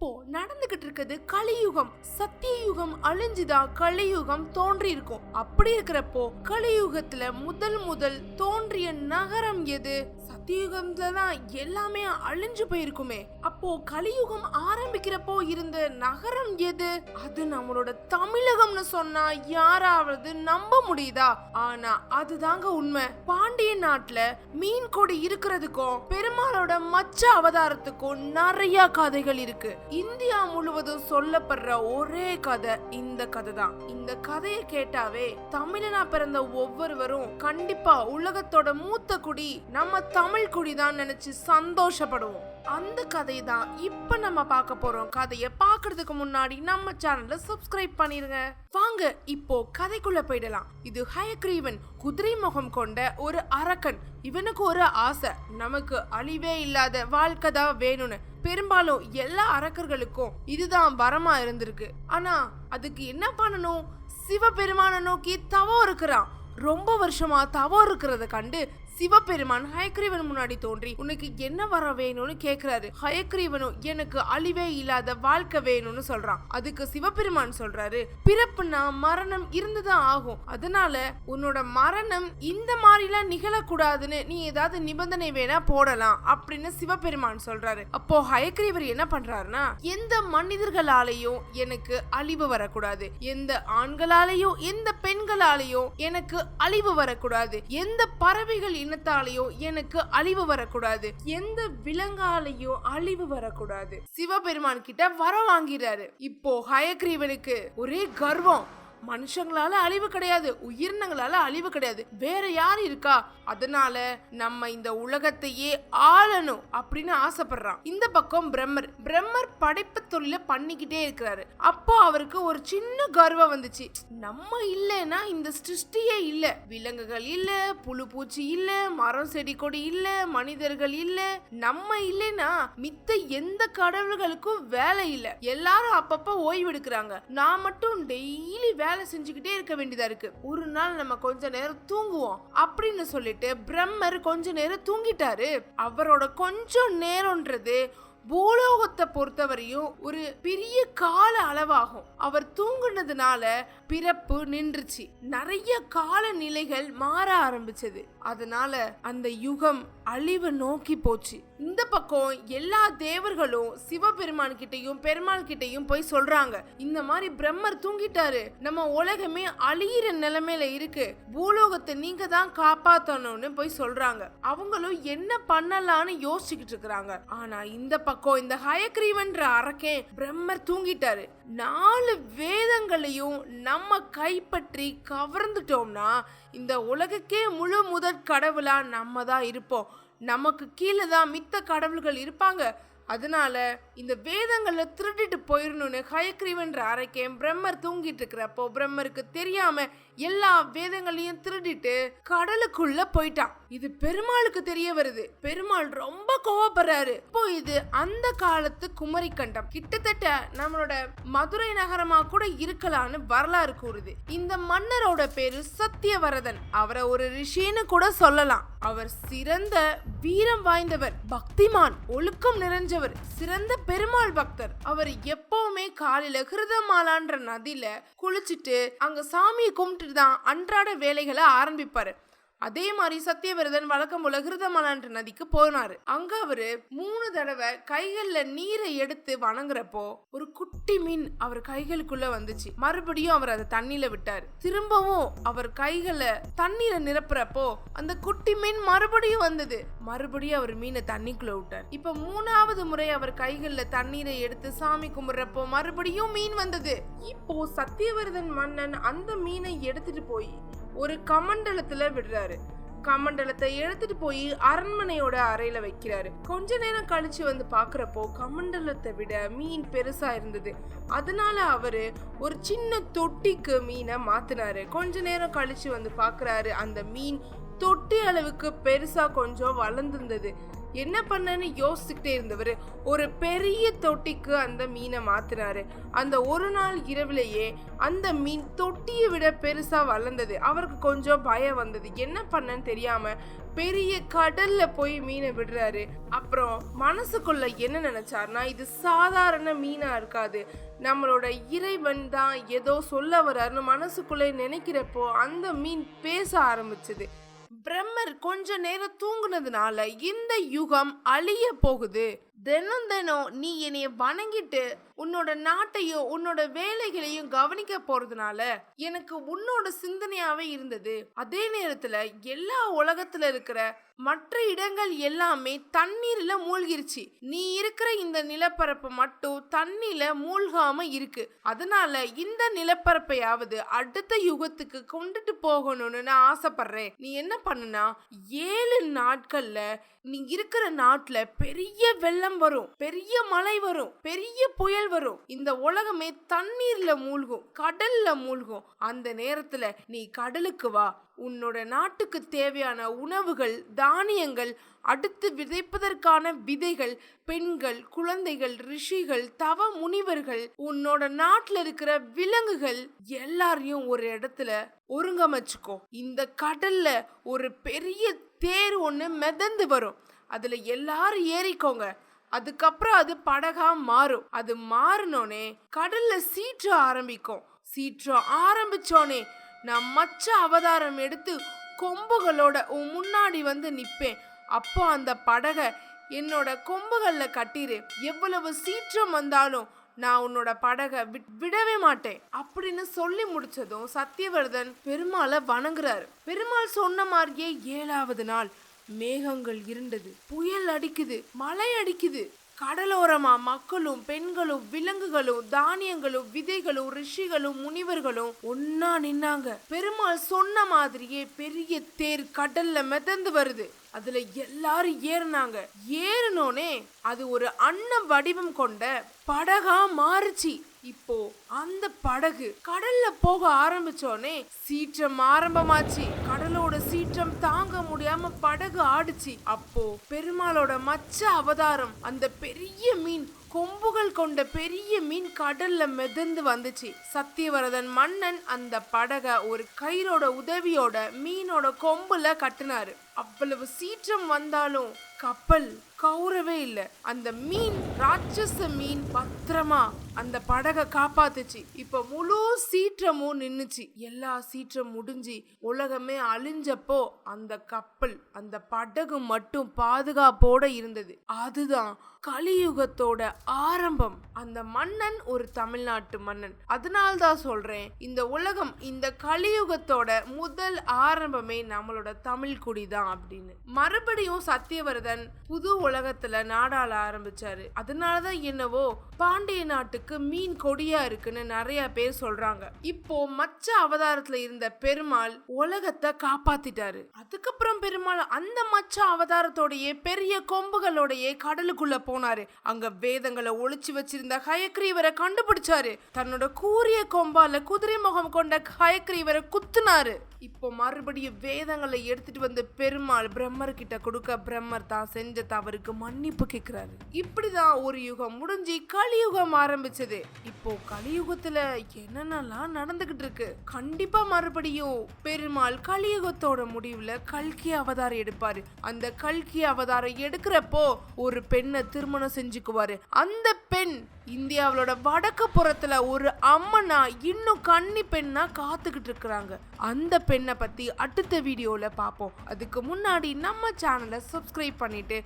இப்போ நடந்துகிட்டு இருக்குது கலியுகம். சத்தியயுகம் அழிஞ்சுதான் கலியுகம் தோன்றி இருக்கும் அப்படி இருக்கிறப்போ கலியுகத்துல முதல் முதல் தோன்றிய நகரம் எது? சத்தியுகத்துல தான் எல்லாமே அழிஞ்சு போயிருக்குமே. அப்போ கலியுகம் ஆரம்பிக்கிறப்போ இருந்த நகரம் எது? அது நம்மளோட தமிழகம்னு சொன்னா யாராவது நம்ப முடியுதா? ஆனா அதுதாங்க உண்மை. பாண்டிய நாட்டுல மீன் கொடி இருக்கிறதுக்கும் பெருமாளோட மச்ச அவதாரத்துக்கும் நிறைய கதைகள் இருக்கு. இந்தியா முழுவதும் சொல்லப்படுற ஒரே கதை இந்த கதை தான் இந்த கதையை கேட்டாவே தமிழனா பிறந்த ஒவ்வொருவரும் கண்டிப்பா உலகத்தோட மூத்த குடி நம்ம தமிழ் குடி தான் நினைச்சு சந்தோஷப்படுவோம். அந்த கதை தான் இப்ப நம்ம பார்க்க போறோம். கதையை பார்க்கறதுக்கு முன்னாடி நம்ம சேனல்ல சப்ஸ்கிரைப் பண்ணிருங்க. வாங்க இப்போ கதைக்குள்ள போயிடலாம். இது ஹயக்ரீவன் குதிரை முகம் கொண்ட ஒரு அரக்கன். இவனுக்கு ஒரு ஆசை. நமக்கு அழிவே இல்லாத வாழ்க்கை தான் வேணும்னு. பெரும்பாலும் எல்லா அரக்கர்களுக்கும் இதுதான் வரமா இருந்திருக்கு. ஆனா அதுக்கு என்ன பண்ணணும்? சிவபெருமானை நோக்கி தவம் இருக்கிறான். ரொம்ப வருஷமா தவம் இருக்கிறத கண்டு சிவபெருமான் ஹயக்ரீவன் முன்னாடி தோன்றி உனக்கு என்ன வர வேணும்னு கேக்குறாரு. ஹயக்ரீவனும் எனக்கு அழிவே இல்லாத வாழ்க்கை வேணும்னு சொல்றான். அதுக்கு சிவபெருமான் சொல்றாரு பிறப்புனா மரணம் இருந்துதான் ஆகும். அதனால உன்னோட மரணம் இந்த மாதிரிலாம் நிகழக்கூடாதுன்னு நீ ஏதாவது நிபந்தனை வேணா போடலாம் அப்படின்னு சிவபெருமான் சொல்றாரு. அப்போ ஹயக்ரீவர் என்ன பண்றாருன்னா எந்த மனிதர்களாலையும் எனக்கு அழிவு வரக்கூடாது. எந்த ஆண்களாலேயும் எந்த பெண்களாலேயும் எனக்கு அழிவு வரக்கூடாது. எந்த பறவைகள் இனத்தாலேயோ எனக்கு அழிவு வரக்கூடாது. எந்த விலங்காலையும் அழிவு வரக்கூடாது. சிவபெருமான் கிட்ட வர வாங்கிறாரு. இப்போ ஹயக்ரீவனுக்கு ஒரே கர்வம். மனுஷங்களால அழிவு கிடையாது உயிரினங்களால அழிவு கிடையாது. வேற யார் இருக்கா? அதனால நம்ம இந்த உலகத்தையே ஆளணும் அப்படின்னு ஆசைப்படுறான். இந்த பக்கம் பிரம்மர். பிரம்மர் படைப்பு தொழில பண்ணிக்கிட்டே இருக்கிறாரு. அப்போ அவருக்கு ஒரு சின்ன கர்வம் வந்துச்சு. நம்ம இல்லைன்னா இந்த சிருஷ்டியே இல்ல. விலங்குகள் இல்ல புழு பூச்சி இல்ல மரம் செடி கொடி இல்ல மனிதர்கள் இல்ல. நம்ம இல்லைன்னா மித்த எந்த கடவுள்களுக்கும் வேலை இல்ல. எல்லாரும் அப்பப்ப ஓய்வு எடுக்கிறாங்க நான் மட்டும் டெய்லி வேலை வேலை செஞ்சுக்கிட்டே இருக்க வேண்டியதா இருக்கு. ஒரு நாள் நம்ம கொஞ்ச நேரம் தூங்குவோம் அப்படின்னு சொல்லிட்டு பிரம்மர் கொஞ்ச நேரம் தூங்கிட்டாரு. அவரோட கொஞ்சம் நேரம்ன்றது பூலோகத்தை பொறுத்தவரையும் ஒரு பெரிய கால அளவாகும். அவர் தூங்குனதுனால பிறப்பு நின்றுச்சு. நிறைய காலநிலைகள் மாற ஆரம்பிச்சது. அதனால அந்த யுகம் அழிவு நோக்கி போச்சு. இந்த பக்கம் எல்லா தேவர்களும் சிவபெருமான் கிட்டையும் பெருமாள் கிட்டையும் போய் சொல்றாங்க. இந்த மாதிரி பிரம்மர் தூங்கிட்டாரு. நம்ம உலகமே அழியிற நிலைமையில இருக்கு. பூலோகத்தை நீங்க தான் காப்பாத்தணும்னு போய் சொல்றாங்க. அவங்களும் என்ன பண்ணலாம்னு யோசிச்சுக்கிட்டு இருக்கிறாங்க. ஆனா இந்த பக்கம் இந்த ஹயக்ரீவன்ற அரக்கன் பிரம்மர் தூங்கிட்டாரு. நாலு வேதங்களையும் நம்ம கைப்பற்றி கவர்ந்துட்டோம்னா இந்த உலகுக்கே முழு முதற் கடவுளா நம்ம தான் இருப்போம். நமக்கு கீழே தான் மித்த கடவுள்கள் இருப்பாங்க. அதனால இந்த வேதங்களை திருடிட்டு போயிடணும்னு ஹயக்ரீவன்ற அரைக்கேன் பிரம்மர் தூங்கிட்டு இருக்கிறப்போ பிரம்மருக்கு தெரியாமல் எல்லா வேதங்களையும் திருடிட்டு கடலுக்குள்ள போயிட்டான். இது பெருமாளுக்கு தெரிய வருது. பெருமாள் ரொம்ப கோவப்படுறாரு. இப்போ இது அந்த காலத்து குமரிக்கண்டம். கிட்டத்தட்ட நம்மளோட மதுரை நகரமா கூட இருக்கலாம்னு வரலாறு கூறுது. இந்த மன்னரோட பேரு சத்தியவரதன் அவரை ஒரு ரிஷின்னு கூட சொல்லலாம். அவர் சிறந்த வீரம் வாய்ந்தவர் பக்திமான் ஒழுக்கம் நிறைஞ்சவர் சிறந்த பெருமாள் பக்தர். அவர் எப்பவுமே காலையில ஹிருதமாலான்ற நதியில குளிச்சுட்டு அங்க சாமியை கும்பிட்டு தான் அன்றாட வேலைகளை ஆரம்பிப்பாரு. அதே மாதிரி சத்தியவிரதன் வழக்கம் போல கிருதமலான்ற நதிக்கு போனாரு. அங்க அவரு மூணு தடவை கைகள்ல நீரை எடுத்து வணங்குறப்போ ஒரு குட்டி மீன் அவர் கைகளுக்குள்ள வந்துச்சு. மறுபடியும் அவர் அதை தண்ணியில விட்டாரு. திரும்பவும் அவர் கைகளை தண்ணீரை நிரப்புறப்போ அந்த குட்டி மீன் மறுபடியும் வந்தது. மறுபடியும் அவர் மீனை தண்ணிக்குள்ள விட்டார். இப்ப மூணாவது முறை அவர் கைகள்ல தண்ணீரை எடுத்து சாமி கும்பிடுறப்போ மறுபடியும் மீன் வந்தது. இப்போ சத்தியவிரதன் மன்னன் அந்த மீனை எடுத்துட்டு போய் ஒரு கமண்டலத்துல விடுறாரு. கமண்டலத்தை எடுத்துட்டு போய் அரண்மனையோட அறையில வைக்கிறாரு. கொஞ்ச நேரம் கழிச்சு வந்து பாக்குறப்போ கமண்டலத்தை விட மீன் பெருசா இருந்தது. அதனால அவரு ஒரு சின்ன தொட்டிக்கு மீனை மாத்தினாரு. கொஞ்ச நேரம் கழிச்சு வந்து பாக்குறாரு அந்த மீன் தொட்டி அளவுக்கு பெருசா கொஞ்சம் வளர்ந்துருந்தது. என்ன பண்ணன்னு யோசிச்சுக்கிட்டே இருந்தவர். ஒரு பெரிய தொட்டிக்கு அந்த மீனை மாத்தினாரு. அந்த ஒரு நாள் இரவிலேயே அந்த மீன் தொட்டியை விட பெருசா வளர்ந்தது. அவருக்கு கொஞ்சம் பயம் வந்தது. என்ன பண்ணன்னு தெரியாம பெரிய கடல்ல போய் மீனை விடுறாரு. அப்புறம் மனசுக்குள்ள என்ன நினைச்சார்னா இது சாதாரண மீனா இருக்காது. நம்மளோட இறைவன் தான் ஏதோ சொல்ல வர்றாருன்னு மனசுக்குள்ளே நினைக்கிறப்போ அந்த மீன் பேச ஆரம்பிச்சது. பிரம்மர் கொஞ்ச நேரம் தூங்குனதுனால இந்த யுகம் அழிய போகுது. தினம் தினம் நீ என்னைய வணங்கிட்டு உன்னோட நாட்டையும் உன்னோட வேலைகளையும் கவனிக்க போறதுனால எனக்கு உன்னோட சிந்தனையாவே இருந்தது. அதே நேரத்துல எல்லா உலகத்துல இருக்கிற மற்ற இடங்கள் எல்லாமே தண்ணீர்ல மூழ்கிருச்சு. நீ இருக்கிற இந்த நிலப்பரப்பு மட்டும் தண்ணில மூழ்காம இருக்கு. அதனால இந்த நிலப்பரப்பையாவது அடுத்த யுகத்துக்கு கொண்டுட்டு போகணும்னு நான் ஆசைப்படுறேன். நீ என்ன பண்ணுனா ஏழு நாட்கள்ல நீ இருக்கிற நாட்டுல பெரிய வெள்ளம் வரும் பெரிய மழை வரும் பெரிய புயல் வரும். இந்த உலகமே தண்ணீர்ல மூழ்கும் கடல்ல மூழ்கும். அந்த நேரத்துல நீ கடலுக்கு வா. உன்னோட நாட்டுக்கு தேவையான உணவுகள் தானியங்கள் அடுத்து விதைப்பதற்கான விதைகள் பெண்கள் குழந்தைகள் ரிஷிகள் தவ முனிவர்கள் உன்னோட நாட்டில் இருக்கிற விலங்குகள் எல்லாரையும் ஒரு இடத்துல ஒருங்கமைச்சுக்கோ. இந்த கடல்ல ஒரு பெரிய தேர் ஒன்று மிதந்து வரும். அதில் எல்லாரும் ஏறிக்கோங்க. அதுக்கப்புறம் அது படகா மாறும். அது மாறினோனே கடல்ல சீற்ற ஆரம்பிக்கும். சீற்றம் ஆரம்பிச்சோனே நான் மச்ச அவதாரம் எடுத்து கொம்புகளோட உன் முன்னாடி வந்து நிப்பேன். அப்போ அந்த படகை என்னோட கொம்புகள்ல கட்டிரு. எவ்வளவு சீற்றம் வந்தாலும் நான் உன்னோட படகை விட்- விடவே மாட்டேன். அப்படின்னு சொல்லி முடிச்சதும் சத்தியவர்தன் பெருமாளை வணங்குறாரு. பெருமாள் சொன்ன மாதிரியே ஏழாவது நாள் மேகங்கள் இருண்டது. புயல் அடிக்குது மழை அடிக்குது. கடலோரமா மக்களும் பெண்களும் விலங்குகளும் தானியங்களும் விதைகளும் ரிஷிகளும் முனிவர்களும் ஒன்னா நின்னாங்க. பெருமாள் சொன்ன மாதிரியே பெரிய தேர் கடல்ல மிதந்து வருது. அதுல எல்லாரும் ஏறினாங்க. ஏறினோனே அது ஒரு அன்ன வடிவம் கொண்ட படகா மாறுச்சு. இப்போ அந்த படகு கடல்ல போக ஆரம்பிச்சோனே சீற்றம் ஆரம்பமாச்சு. கடலோட சீற்றம் தாங்க முடியாம படகு ஆடுச்சு. அப்போ பெருமாளோட மச்ச அவதாரம் அந்த பெரிய மீன் கொம்புகள் கொண்ட பெரிய மீன் கடல்ல மிதந்து வந்துச்சு. சத்தியவரதன் மன்னன் அந்த படகை ஒரு கயிறோட உதவியோட மீனோட கொம்புல கட்டினாரு. அவ்வளவு சீற்றம் வந்தாலும் கப்பல் கௌரவே இல்ல. அந்த மீன் ராட்சச மீன் பத்திரமா அந்த படகை காப்பாத்துச்சு. இப்ப முழு சீற்றமும் நின்னுச்சு. எல்லா சீற்றம் முடிஞ்சு உலகமே அழிஞ்சப்போ அந்த கப்பல் அந்த படகு மட்டும் பாதுகாப்போட இருந்தது. அதுதான் கலியுகத்தோட ஆரம்பம். அந்த மன்னன் ஒரு தமிழ்நாட்டு மன்னன். அதனால்தான் சொல்றேன் இந்த உலகம் இந்த கலியுகத்தோட முதல் ஆரம்பமே நம்மளோட தமிழ் குடிதான் அப்படின்னு. மறுபடியும் மகன் புது உலகத்துல நாடாள ஆரம்பிச்சாரு. அதனாலதான் என்னவோ பாண்டிய நாட்டுக்கு மீன் கொடியா இருக்குன்னு நிறைய பேர் சொல்றாங்க. இப்போ மச்ச அவதாரத்துல இருந்த பெருமாள் உலகத்தை காப்பாத்திட்டாரு. அதுக்கப்புறம் பெருமாள் அந்த மச்ச அவதாரத்தோடைய பெரிய கொம்புகளோடைய கடலுக்குள்ள போனாரு. அங்க வேதங்களை ஒளிச்சு வச்சிருந்த ஹயக்ரீவரை கண்டுபிடிச்சாரு. தன்னோட கூரிய கொம்பால குதிரை முகம் கொண்ட ஹயக்ரீவரை குத்துனாரு. இப்போ மறுபடியும் வேதங்களை எடுத்துட்டு வந்து பெருமாள் பிரம்மர் கிட்ட கொடுக்க பிரம்மர் தான் செஞ்ச தவறுக்கு மன்னிப்பு கேக்குறாரு இப்படிதான் ஒரு யுகம் முடிஞ்சு கலியுகம் ஆரம்பிச்சது. இப்போ கலியுகத்துல என்னென்னலாம் நடந்துகிட்டு இருக்கு? கண்டிப்பா மறுபடியும் பெருமாள் கலியுகத்தோட முடிவுல கல்கி அவதாரம் எடுப்பாரு. அந்த கல்கி அவதாரம் எடுக்கிறப்போ ஒரு பெண்ணை திருமணம் செஞ்சுக்குவாரு. அந்த பெண் இந்தியாவோட வடக்கு புறத்துல ஒரு அம்மனா இன்னும் கன்னி பெண்ணா காத்துக்கிட்டு இருக்கிறாங்க. அந்த பெண்ணை பத்தி அடுத்த வீடியோல பார்ப்போம் அதுக்கு முன்னாடி நம்ம சேனலை சப்ஸ்கிரைப் பண்ணிட்டு